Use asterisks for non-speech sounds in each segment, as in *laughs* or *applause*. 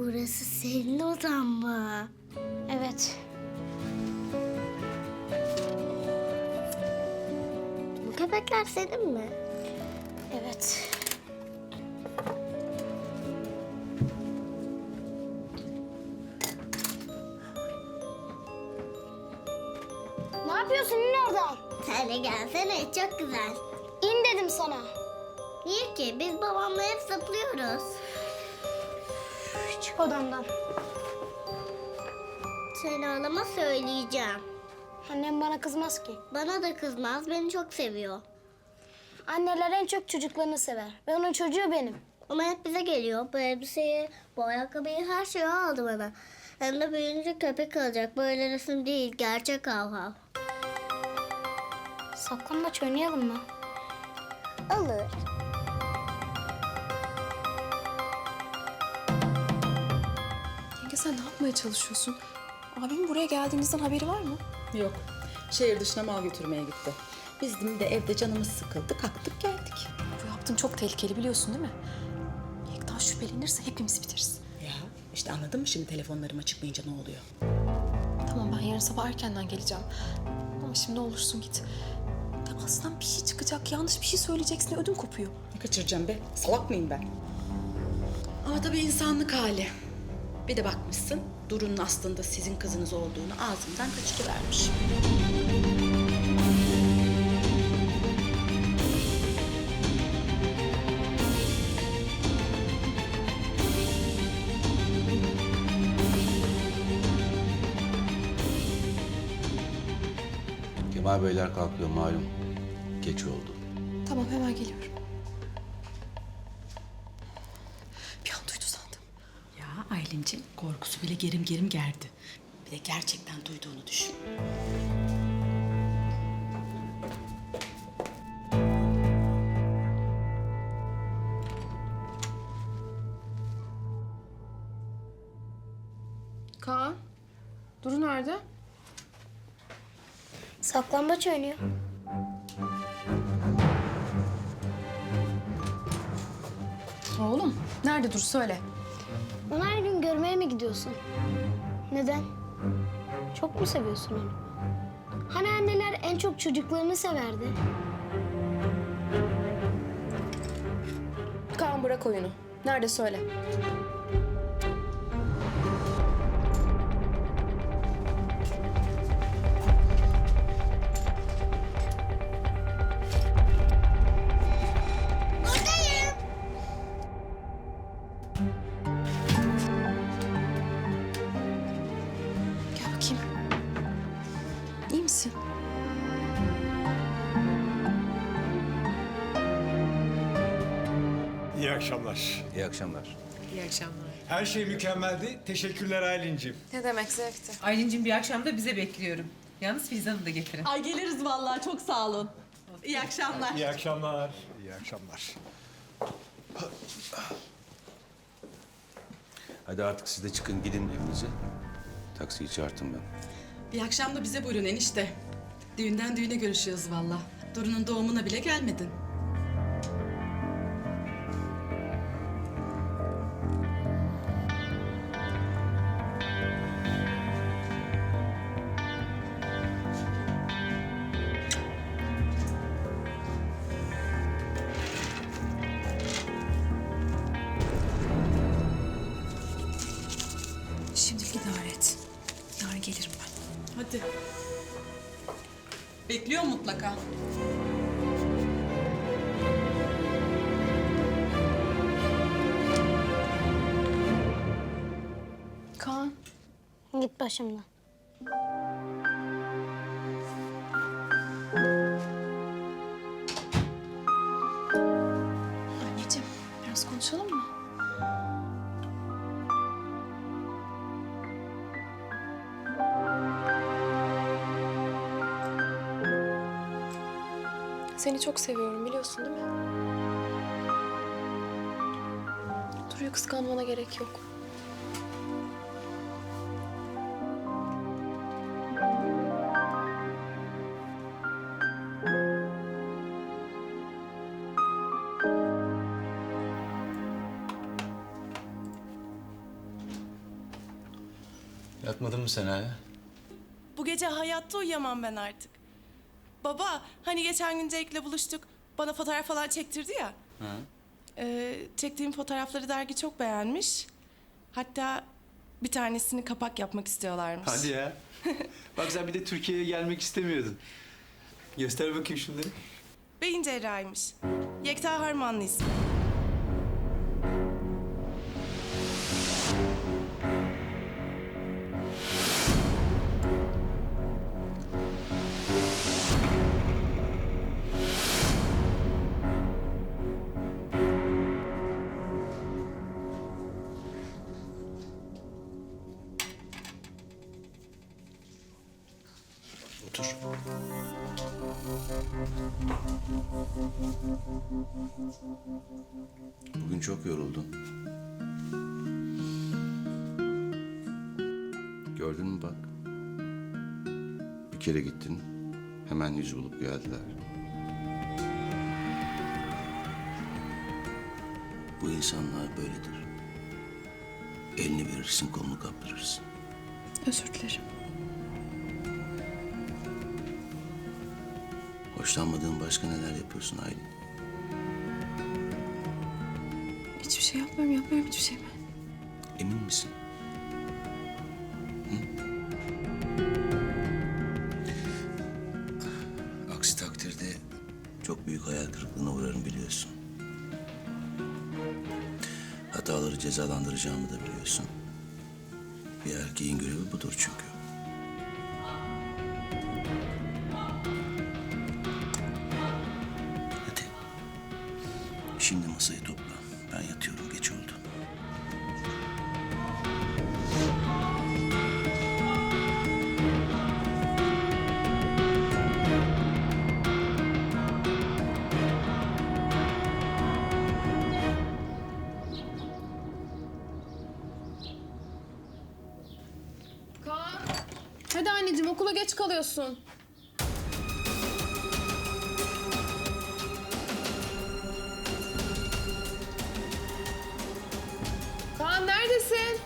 Burası senin odan mı? Evet. Bu köpekler senin mi? Evet. Ne yapıyorsun? İn oradan. Sen de gelsene çok güzel. İn dedim sana. Niye ki? Biz babamla hep zıplıyoruz. Çık odamdan. Sen ağlama söyleyeceğim. Annem bana kızmaz ki. Bana da kızmaz, beni çok seviyor. Anneler en çok çocuklarını sever. Ve onun çocuğu benim. Ama hep bize geliyor. Bu elbiseyi, bu ayakkabıyı, her şeyi aldı bana. Hem de büyüyünce köpek alacak. Böyle resim değil, gerçek hav hav. Saklambaç oynayalım mı? Alır. Sen ne yapmaya çalışıyorsun? Abimin buraya geldiğinizden haberi var mı? Yok. Şehir dışına mal götürmeye gitti. Bizim de evde canımız sıkıldı. Kalktık geldik. Bu yaptığın çok tehlikeli biliyorsun değil mi? Yekta şüphelenirse hepimiz biteriz. Ya işte anladın mı şimdi telefonlarıma çıkmayınca ne oluyor? Tamam ben yarın sabah erkenden geleceğim. Ama şimdi olursun git. Ya aslında bir şey çıkacak, yanlış bir şey söyleyeceksin ödüm kopuyor. Ne kaçıracağım be? Salak mıyım ben? Ama tabii insanlık hali. Bir de bakmışsın Duru'nun aslında sizin kızınız olduğunu ağzımdan kaçırıvermiş. Kemal Beyler kalkıyor malum. Geç oldu. Tamam hemen geliyorum. Ya Aylin'cim korkusu bile gerim gerim gerdi. Bir de gerçekten duyduğunu düşün. Kaan, Duru nerede? Saklambaç oynuyor. Oğlum, nerede Duru söyle. Gün görmeye mi gidiyorsun? Neden? Çok mu seviyorsun onu? Hani anneler en çok çocuklarını severdi? Kaan bırak oyunu. Nerede söyle. Akşamlar. İyi akşamlar. İyi akşamlar. Her şey mükemmeldi. Teşekkürler Aylin'cim. Ne demek zevkti. Aylin'cim bir akşam da bize bekliyorum. Yalnız Filizan'ı da getirin. Ay geliriz vallahi çok sağ olun. İyi akşamlar. İyi akşamlar. İyi akşamlar. Hadi artık siz de çıkın gidin evinize. Taksiyi çağırttım ben. Bir akşam da bize buyurun enişte. Düğünden düğüne görüşüyoruz vallahi. Duru'nun doğumuna bile gelmedin. Hadi. Bekliyor mutlaka. Kaan. Git başımdan. Anneciğim biraz konuşalım mı? Seni çok seviyorum biliyorsun değil mi? Duru'yu kıskanmana gerek yok. Yatmadın mı sen hala? Bu gece hayatta uyuyamam ben artık. Baba, hani geçen gün Jake'le buluştuk. Bana fotoğraf falan çektirdi ya. Ha? Ee, çektiğim fotoğrafları dergi çok beğenmiş. Hatta bir tanesini kapak yapmak istiyorlarmış. Hadi ya. *laughs* Bak sen bir de Türkiye'ye gelmek istemiyordun. Göster bakayım şunları. Beyin cerrahıymış. Yekta Harmanlı ismi. Bugün çok yoruldun. Gördün mü bak. Bir kere gittin. Hemen yüz bulup geldiler. Bu insanlar böyledir. Elini verirsin, kolunu kaptırırsın. Özür dilerim. Hoşlanmadığın başka neler yapıyorsun Aylin? Hiçbir şey yapmıyorum, yapmıyorum hiçbir şey ben. Emin misin? Hı? Aksi takdirde çok büyük hayal kırıklığına uğrarım biliyorsun. Hataları cezalandıracağımı da biliyorsun. Bir erkeğin görevi budur çünkü. Okula geç kalıyorsun. Kaan neredesin?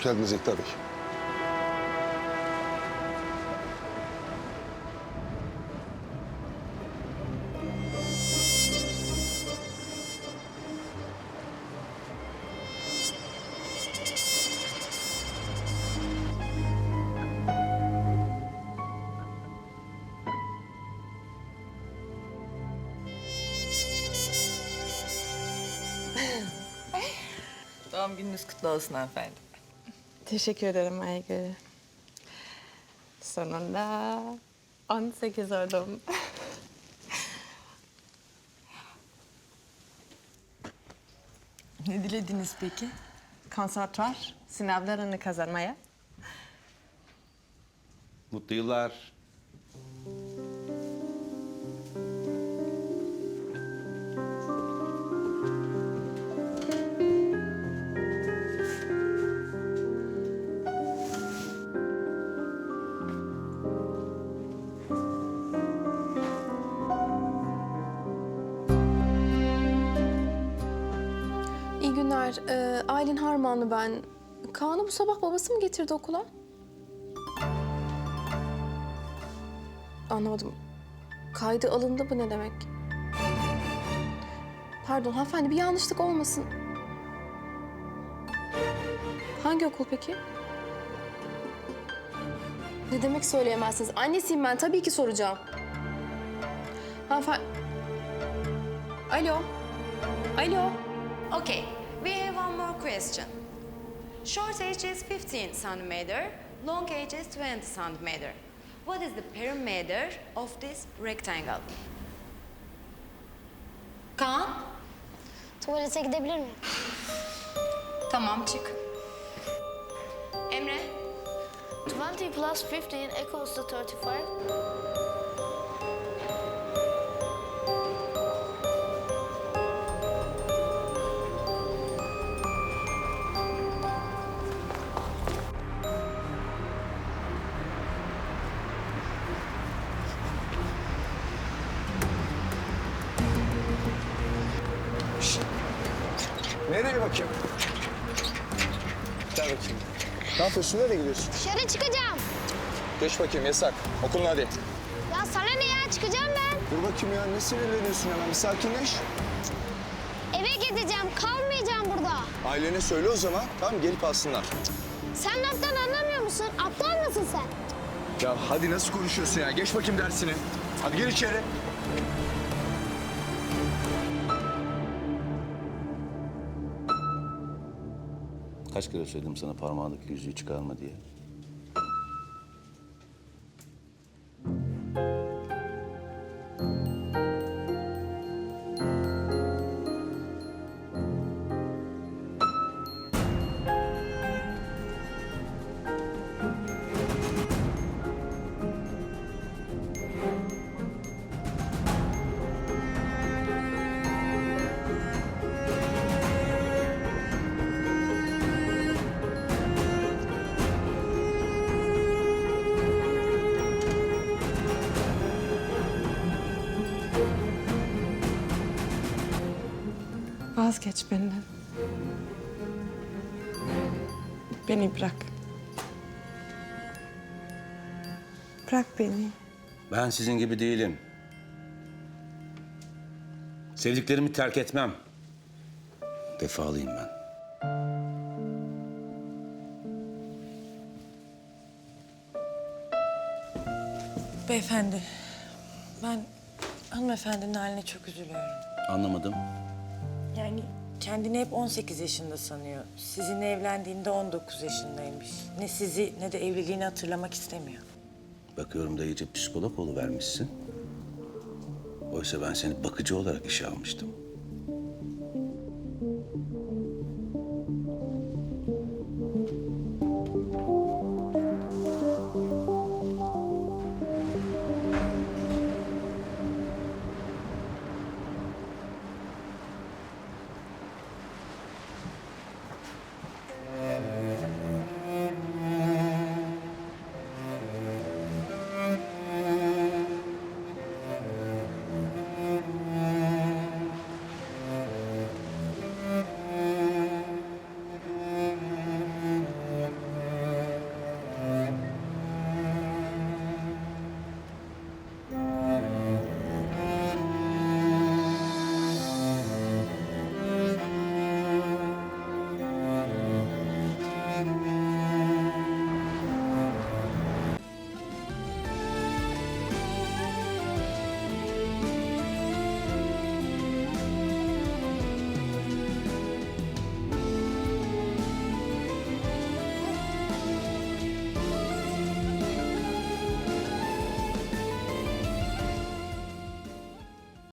Hoş geldiniz Ekta Bey. Doğum gününüz kutlu olsun hanımefendi. Teşekkür ederim Aygül. Sonunda 18 oldum. *laughs* Ne dilediniz peki? konservatuar sınavlarını kazanmaya. Mutlu yıllar. Günler. Ee, Aylin Harmanlı ben. Kaan'ı bu sabah babası mı getirdi okula? Anlamadım. Kaydı alındı mı ne demek? Pardon hanımefendi bir yanlışlık olmasın. Hangi okul peki? Ne demek söyleyemezsiniz? Annesiyim ben tabii ki soracağım. Hanımefendi... Alo. Alo. Okay, question. Short edge is 15 centimeter, long edge is 20 centimeter. What is the perimeter of this rectangle? Kaan? Tuvalete gidebilir miyim? Tamam çık. Emre? 20 plus 15 equals to 35. Nereye bakayım? Gel bakayım. Ne yapıyorsun? Nereye gidiyorsun? Dışarı çıkacağım. Geç bakayım yasak. Okulun hadi. Ya sana ne ya çıkacağım ben. Dur bakayım ya. Ne sinirleniyorsun hemen? Bir sakinleş. Eve gideceğim kalmayacağım burada. Ailene söyle o zaman. Tamam gelip alsınlar. Sen laftan anlamıyor musun? Aptal mısın sen? Ya hadi nasıl konuşuyorsun ya? Geç bakayım dersini. Hadi gel içeri. Kaç kere söyledim sana parmağındaki yüzüğü çıkarma diye. Vazgeç benden. Beni bırak. Bırak beni. Ben sizin gibi değilim. Sevdiklerimi terk etmem. Defalıyım ben. Beyefendi, ben hanımefendinin haline çok üzülüyorum. Anlamadım. Kendini hep 18 yaşında sanıyor. Sizinle evlendiğinde 19 yaşındaymış. Ne sizi ne de evliliğini hatırlamak istemiyor. Bakıyorum da iyice psikolog vermişsin. Oysa ben seni bakıcı olarak işe almıştım.